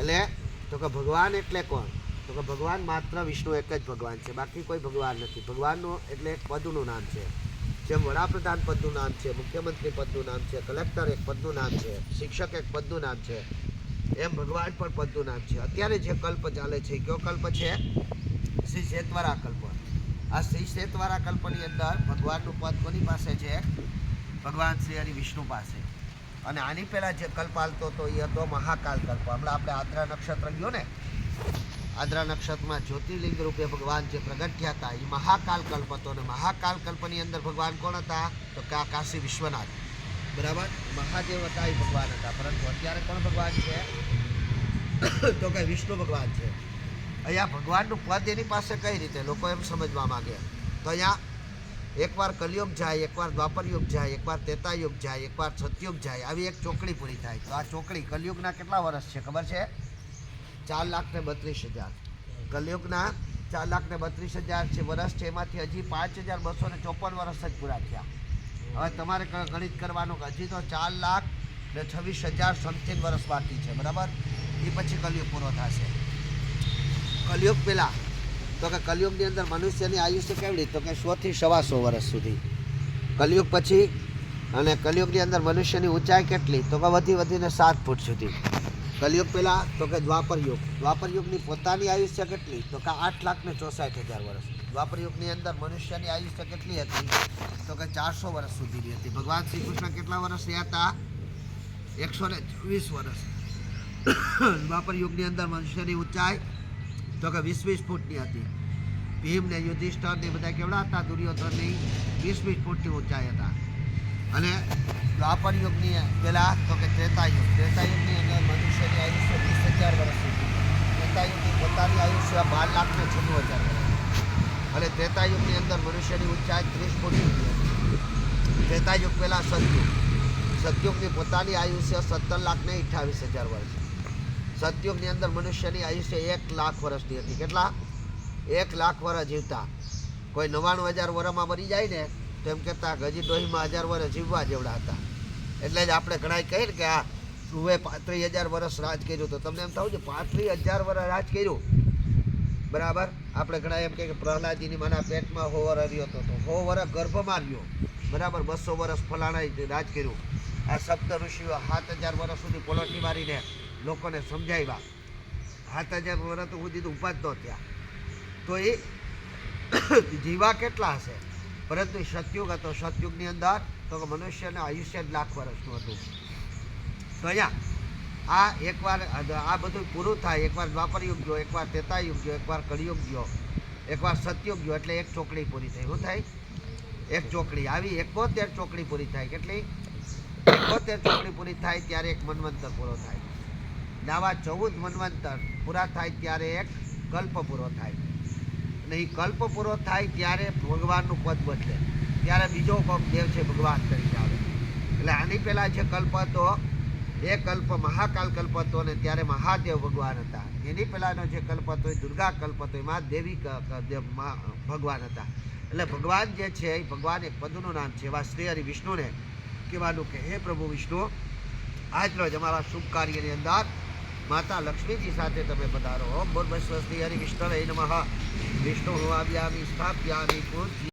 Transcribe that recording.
એટલે તો કે ભગવાન એટલે કોણ? તો કે ભગવાન માત્ર વિષ્ણુ એક જ ભગવાન છે. બાકી કોઈ ભગવાન નથી. ભગવાનનું એટલે એક પદનું નામ છે. જેમ વડાપ્રધાન પદનું નામ છે, મુખ્યમંત્રી પદનું નામ છે, કલેક્ટર એક પદનું નામ છે, શિક્ષક એક પદનું નામ છે, એમ ભગવાન પણ પદનું નામ છે. અત્યારે જે કલ્પ ચાલે છે કયો કલ્પ છે? શ્રી શેતવારા કલ્પ. આ શ્રી શેતવારા કલ્પની અંદર ભગવાનનું પદ કોની પાસે છે? ભગવાન શ્રી હરિ વિષ્ણુ પાસે. અને આની પહેલાં જે કલ્પ હાલતો હતો એ હતો મહાકાલ કલ્પ. હમણાં આપણે આદ્રા નક્ષત્ર ગયો ને, આદ્રા નક્ષત્રમાં જ્યોતિર્લિંગ રૂપે ભગવાન જે પ્રગટ થયા હતા, એ મહાકાલ કલ્પ હતો અને મહાકાલ કલ્પની અંદર ભગવાન કોણ હતા? તો કા કાશી વિશ્વનાથ. બરાબર? મહાદેવ હતા એ ભગવાન હતા, પરંતુ અત્યારે કોણ ભગવાન છે? તો કે વિષ્ણુ ભગવાન છે. અહીંયા ભગવાનનું પદ એની પાસે કઈ રીતે? લોકો એમ સમજવા માંગે. તો અહીંયા એકવાર કલયુગ જાય, એકવાર દ્વાપર યુગ જાય, એકવાર તેતાયુગ યુગ જાય, એકવાર સતયુગ જાય, આવી એક ચોકડી પૂરી થાય. તો આ ચોકડી કલયુગના કેટલા વર્ષ છે ખબર છે? ચાર લાખ ને બત્રીસ હજાર. કલયુગના ચાર લાખ ને બત્રીસ હજાર છે વર્ષ છે, એમાંથી હજી પાંચ હજાર બસો ને ચોપન વર્ષ જ પૂરા થયા. હવે તમારે ગણિત કરવાનું કે હજી તો ચાર લાખ ને છવ્વીસ હજાર સમથિંગ વર્ષ બાકી છે, બરાબર? એ પછી કલયુગ પૂરો થશે. કલયુગ પહેલાં તો કે કલયુગની અંદર મનુષ્યની આયુષ્ય કેવડી? તો કે સોથી સવા સો વર્ષ સુધી. કલયુગ પછી અને કલયુગની અંદર મનુષ્યની ઊંચાઈ કેટલી? તો કે વધી વધીને સાત ફૂટ સુધી. કલયુગ પહેલાં તો કે દ્વાપર યુગ. દ્વાપર યુગની પોતાની આયુષ્ય કેટલી? તો કે આઠ લાખ ને ચોસાઠ હજાર વર્ષ. દ્વાપર યુગની અંદર મનુષ્યની આયુષ્ય કેટલી હતી? તો કે ચારસો વર્ષ સુધીની હતી. ભગવાન શ્રી કૃષ્ણ કેટલા વર્ષ રહ્યા હતા? એકસો ને ચોવીસ વર્ષ. દ્વાપર યુગની અંદર મનુષ્યની ઊંચાઈ તો કે વીસ વીસ ફૂટની હતી. ભીમ ને યુધિષ્ઠર ને બધા કેવડા હતા દુર્યોધનની વીસ વીસ ફૂટની ઊંચાઈ હતા. અને દ્વાપર યુગની પહેલાં તો કે ત્રેતાયુગ ત્રેતાયુગની અંદર મનુષ્યની આયુષ્ય વીસ હજાર વર્ષ સુધી. ત્રેતાયુગની પોતાની આયુષ્ય બાર લાખ ને છન્નું હજાર વર્ષ. અને ત્રેતાયુગની અંદર મનુષ્યની ઊંચાઈ ત્રીસ ફૂટ સુધી હતી ત્રેતાયુગ પહેલાં સતયુગ સતયુગની પોતાની આયુષ્ય સત્તર લાખ ને અઠ્ઠાવીસ હજાર વર્ષ. સતયુગની અંદર મનુષ્યની આયુષ્ય એક લાખ વર્ષની હતી. કેટલા? એક લાખ વર્ષ જીવતા. કોઈ નવ્વાણું હજાર વર્ષમાં મરી જાય ને, તો એમ કહેતા હજી ડોહીમાં હજાર વર્ષ જીવવા જેવડા હતા. એટલે જ આપણે ઘણા કહીએ કે આ ધ્રુવે પાંત્રીસ હજાર વર્ષ રાજ કર્યું તો તમને એમ થવું છે, પાંત્રીસ હજાર વર્ષ રાજ કર્યું? બરાબર? આપણે ઘણા એમ કહે કે પ્રહલાદજીની માના પેટમાં હો વર રહ્યો હતો તો હો વરસ ગર્ભમાં રહ્યો. બરાબર? બસો વર્ષ ફલાણા રાજ કર્યું. આ સપ્ત ઋષિઓ સાત હજાર વર્ષ સુધી પોલોટી મારીને લોકોને સમજાવ્યા સાત હજાર વર્ષ સુધી તો ઉપાજ ત્યાં તો એ જીવા કેટલા હશે? પરંતુ સતયુગ હતો. સતયુગની અંદર તો કે મનુષ્યને આયુષ્ય જ લાખ વર્ષનું હતું. તો અહીંયા આ એકવાર આ બધું પૂરું થાય. એકવાર દ્વાપર યુગ ગયો, એકવાર તેતા યુગ ગયો, એકવાર કળિયુગ ગયો, એકવાર સતયુગ ગયો એટલે એક ચોકડી પૂરી થઈ. શું થાય? એક ચોકડી આવી એકોતેર ચોકડી પૂરી થાય. કેટલી? એકોતેર ચોકડી પૂરી થાય ત્યારે એક મન્વંતર પૂરો થાય. ને ચૌદ મન્વંતર પૂરા થાય ત્યારે એક કલ્પ પૂરો થાય. અને એ કલ્પ પૂરો થાય ત્યારે ભગવાનનું પદ બદલે. ત્યારે બીજો કોક દેવ છે ભગવાન તરીકે આવે. એટલે આની પહેલાં જે કલ્પ હતો, એ કલ્પ મહાકાલ કલ્પ હતો ને ત્યારે મહાદેવ ભગવાન હતા. એની પહેલાંનો જે કલ્પ હતો એ દુર્ગા કલ્પ હતો, એમાં દેવી દેવ ભગવાન હતા. એટલે ભગવાન જે છે એ ભગવાન એક પદનું નામ છે, એવા શ્રી હરિ વિષ્ણુને કહેવાનું કે, હે પ્રભુ વિષ્ણુ આજનો જ અમારા શુભ કાર્યની અંદર માતા લક્ષ્મીજી સાથે તમે પધારો. ઓમ શ્રી હરિ વિષ્ણુ નમઃ. વિષ્ણુ આવ્યામી સ્થાપ્યામી પૂજ્ય